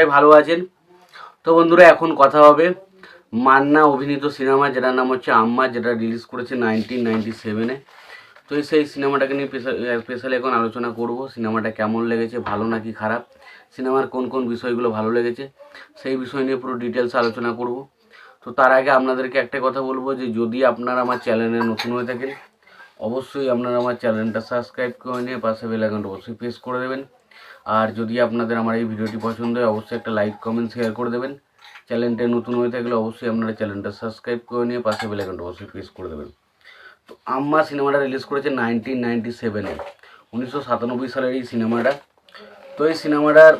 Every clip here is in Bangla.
সবাই ভালো আছেন। তো বন্ধুরা, এখন কথা হবে মান্না অভিনীত সিনেমা, যেটার নাম হচ্ছে আম্মা, যেটা রিলিজ করেছে নাইনটিন নাইনটি সেভেনে তো সেই সিনেমাটাকে নিয়ে স্পেশালি এখন আলোচনা করব। সিনেমাটা কেমন লেগেছে, ভালো নাকি খারাপ? সিনেমার কোন কোন বিষয়গুলো ভালো লেগেছে, সেই বিষয় নিয়ে পুরো ডিটেলস আলোচনা করব। তো তার আগে আপনাদেরকে একটা কথা বলব যে, যদি আপনারা আমার চ্যানেলে নতুন হয়ে থাকেন, অবশ্যই আপনারা আমার চ্যানেলটা সাবস্ক্রাইব করে নিয়ে পাশে বেল অবশ্যই প্রেস করে দেবেন। আর যদি আপনাদের আমার এই ভিডিওটি পছন্দ হয়, অবশ্যই একটা লাইক কমেন্ট শেয়ার করে দেবেন। চ্যানেলটা নতুন হয়ে থাকলে অবশ্যই আপনারা চ্যানেলটা সাবস্ক্রাইব করে নিয়ে পাশে বেল আইকনটা অবশ্যই প্রেস করে দেবেন। তো আম্মা সিনেমাটা রিলিজ করেছে নাইনটিন নাইনটি সেভেনে উনিশশো সাতানব্বই সালের এই সিনেমাটা। তো এই সিনেমাটার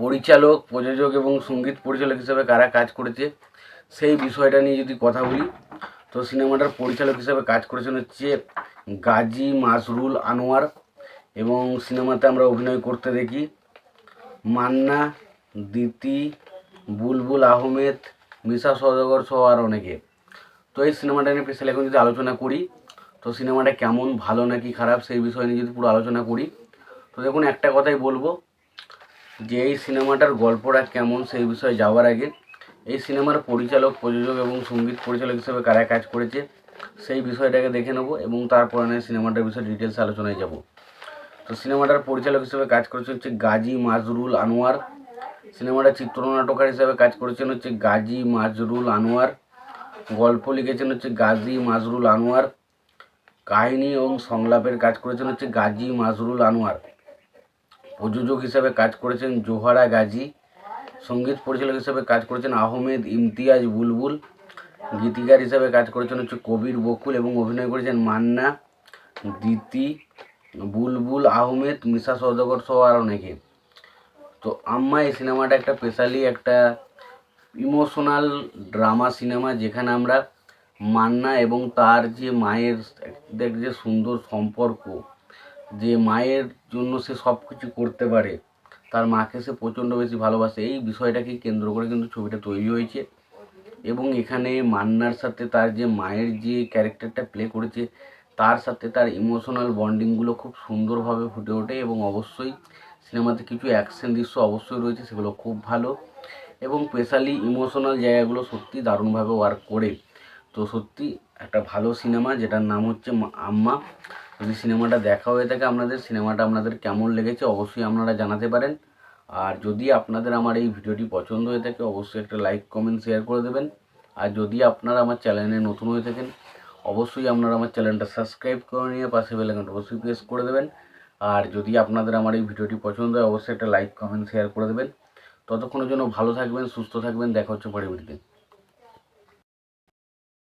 পরিচালক, প্রযোজক এবং সংগীত পরিচালক হিসেবে কারা কাজ করেছে, সেই বিষয়টা নিয়ে যদি কথা বলি, তো সিনেমাটার পরিচালক হিসেবে কাজ করেছেন হচ্ছে গাজী মাসরুল আনোয়ার। এবং সিনেমাতে আমরা অভিনয় করতে দেখি। মান্না দিতি বুলবুল আহমেদ, মিশা সদাগর সহ আর অনেকে। তো এই সিনেমাটা নিয়ে স্পেশালি এখন যদি আলোচনা করি, তো সিনেমাটা কেমন, ভালো নাকি খারাপ সেই বিষয় নিয়ে যদি পুরো আলোচনা করি, তো দেখুন একটা কথাই বলব, যে এই সিনেমাটার গল্পটা কেমন সেই বিষয়ে যাওয়ার আগে, এই সিনেমার পরিচালক, প্রযোজক এবং সংগীত পরিচালক হিসেবে কারা কাজ করেছে, সেই বিষয়টাকে দেখে নেব এবং তারপরে সিনেমাটার বিষয়ে ডিটেলস আলোচনায় যাব। তো সিনেমাটার পরিচালক হিসেবে কাজ করেছেন হচ্ছে গাজী মাজরুল আনোয়ার। সিনেমাটার চিত্রনাটকার হিসেবে কাজ করেছেন হচ্ছে গাজী মাজরুল আনোয়ার। গল্প লিখেছেন হচ্ছে গাজী মাজরুল আনোয়ার। কাহিনী এবং সংলাপের কাজ করেছেন হচ্ছে গাজী মাজরুল আনোয়ার। প্রযোজক হিসেবে কাজ করেছেন জোহারা গাজী। সংগীত পরিচালক হিসেবে কাজ করেছেন আহমেদ ইমতিয়াজ বুলবুল। গীতিকার হিসেবে কাজ করেছেন হচ্ছে কবির বকুল এবং অভিনয় করেছেন মান্না, দিতি। বুলবুল, আহমেদ, মিশা সৌদাগর সহ আর অনেকে। তো আম্মা, এই সিনেমাটা একটা স্পেশালি একটা ইমোশনাল ড্রামা সিনেমা যেখানে আমরা মান্না এবং তার যে মায়ের যে সুন্দর সম্পর্ক, যে মায়ের জন্য সে সব কিছু করতে পারে, তার মাকে সে প্রচণ্ড বেশি ভালোবাসে, এই বিষয়টাকে কেন্দ্র করে কিন্তু ছবিটা তৈরি হয়েছে। এবং এখানে মান্নার সাথে তার যে মায়ের যে ক্যারেক্টারটা প্লে করেছে তার সাথে তার ইমোশনাল বন্ডিংগুলো খুব সুন্দরভাবে ফুটে ওঠে এবং অবশ্যই সিনেমাতে কিছু অ্যাকশন দৃশ্য অবশ্যই রয়েছে, সেগুলো খুব ভালো এবং স্পেশালি ইমোশনাল জায়গাগুলো সত্যি দারুণভাবে ওয়ার্ক করে। তো সত্যি একটা ভালো সিনেমা যেটার নাম হচ্ছে আম্মা। যদি সিনেমাটা দেখা হয়ে থাকে আপনাদের সিনেমাটা আপনাদের কেমন লেগেছে অবশ্যই আপনারা জানাতে পারেন। আর যদি আপনাদের আমার এই ভিডিওটি পছন্দ হয়ে থাকে, অবশ্যই একটা লাইক কমেন্ট শেয়ার করে দেবেন। আর যদি আপনারা আমার চ্যানেলে নতুন হয়ে থাকেন অবশ্যই আপনারা আমার চ্যানেলটা সাবস্ক্রাইব করে নিয়ে পাশে বেলাকানটা অবশ্যই প্রেস করে দেবেন। আর যদি আপনাদের আমার এই ভিডিওটি পছন্দ হয়, অবশ্যই একটা লাইক কমেন্ট শেয়ার করে দেবেন। ততক্ষণের জন্য ভালো থাকবেন, সুস্থ থাকবেন, দেখা হচ্ছে পরের ভিডিওতে